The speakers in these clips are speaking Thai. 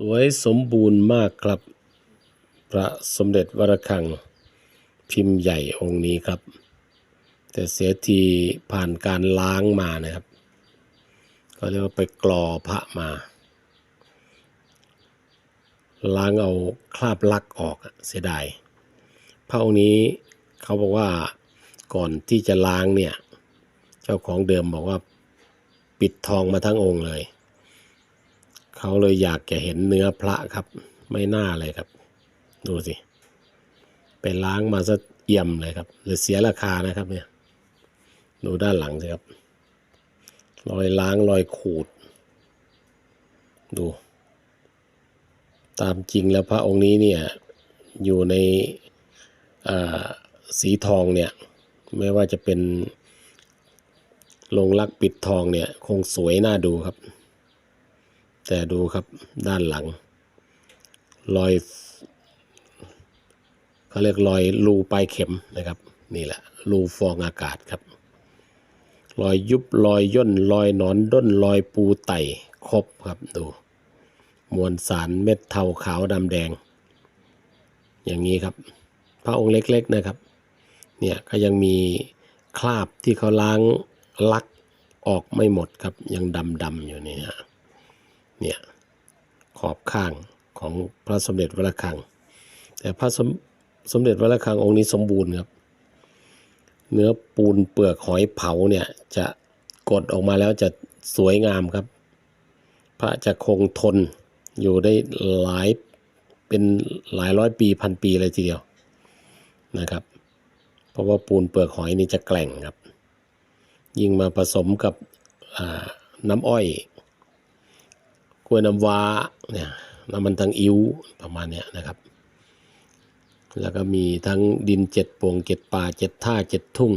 สวยสมบูรณ์มากครับ พระสมเด็จวรคัง พิมพ์ใหญ่องค์นี้ครับ แต่เสียทีผ่านการล้างมานะครับ ก็เรียกว่าไปกรอพระมา ล้างเอาคราบลักออกเสียดายพระองค์นี้เขาบอกว่าก่อนที่จะล้างเนี่ย เจ้าของเดิมบอกว่าปิดทองมาทั้งองค์เลย เขาเลยอยากจะเห็นเนื้อพระครับ ไม่น่าเลยครับ ดูสิ ไปล้างมาซะเอี่ยมเลยครับเลยเสียราคานะครับเนี่ย ดูด้านหลังสิครับ รอยล้างรอยขูด ดู ตามจริงแล้วพระองค์นี้เนี่ย อยู่ในสีทองเนี่ย ไม่ว่าจะเป็นลงลักปิดทองเนี่ย คงสวยน่าดูครับ แต่ดูครับด้านหลัง รอยเขาเรียกรอยรูปลายเข็มนะครับนี่แหละรูฟองอากาศครับ รอยยุบรอยย่นรอยหนอนด้นรอยปูไต่ครบครับดู มวลสารเม็ดเทาขาวดำแดง อย่างนี้ครับ พระองค์เล็กๆนะครับเนี่ยก็ยังมีคราบที่เขาล้างลักออกไม่หมดครับยังดำๆอยู่นี่ฮะ เนี่ยขอบข้างของพระสมเด็จวระฆัง แต่พระสมสมเด็จวระฆังองค์นี้สมบูรณ์ครับ เนื้อปูนเปลือกหอยเผาเนี่ยจะกดออกมาแล้วจะสวยงามครับ พระจะคงทนอยู่ได้หลายเป็นหลายร้อยปีพันปีเลยทีเดียวนะครับ เพราะว่าปูนเปลือกหอยนี่จะแกร่งครับ ยิ่งมาผสมกับน้ำอ้อย กล้วยน้ำว้าเนี่ยน้ำมันตังอิ้วประมาณเนี้ยนะครับ แล้วก็มีทั้งดินเจ็ดโป่งเจ็ดป่าเจ็ดท่าเจ็ดทุ่ง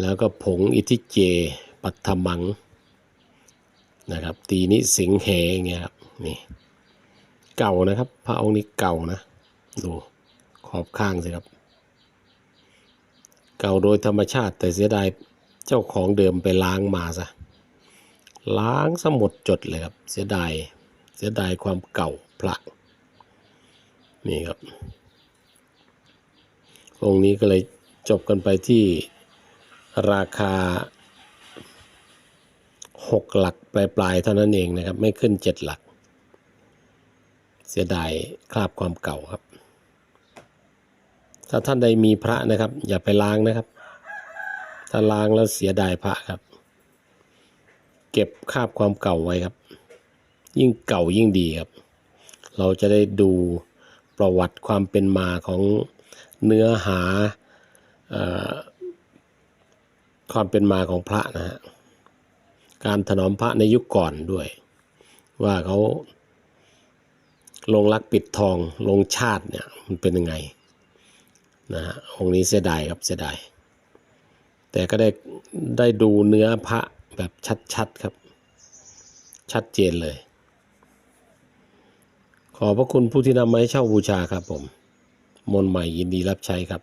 แล้วก็ผงอิทิเจ ปัทมังนะครับ ตีนิสิงเหเงี้ยครับนี่เก่านะครับ พระองค์นี้เก่านะดูขอบข้างสิครับ เก่าโดยธรรมชาติแต่เสียดายเจ้าของเดิมไปล้างมาซะ ล้างสหมดจดเลยครับ เสียดาย เสียดายความเก่าพระ นี่ครับ องค์นี้ก็เลยจบกันไปที่ราคาหกหลักปลายๆเท่านั้นเองนะครับ ไม่ขึ้นเจ็ดหลัก เสียดายคราบความเก่าครับ ถ้าท่านใดมีพระนะครับ อย่าไปล้างนะครับ ถ้าล้างแล้วเสียดายพระครับ เก็บคาบความเก่าไว้ครับ ยิ่งเก่ายิ่งดีครับ เราจะได้ดูประวัติความเป็นมาของเนื้อหาอความเป็นมาของพระนะฮะการถนอมพระในยุคก่อนด้วย ว่าเขาลงรักปิดทองลงชาติเนี่ยมันเป็นยังไงนะฮะองค์นี้เสียดายครับเสียดายแต่ก็ได้ได้ดูเนื้อพระ แบบชัดๆครับ ชัดเจนเลย ขอพระคุณผู้ที่นำมาให้เช่าบูชาครับผม มนต์ใหม่ยินดีรับใช้ครับ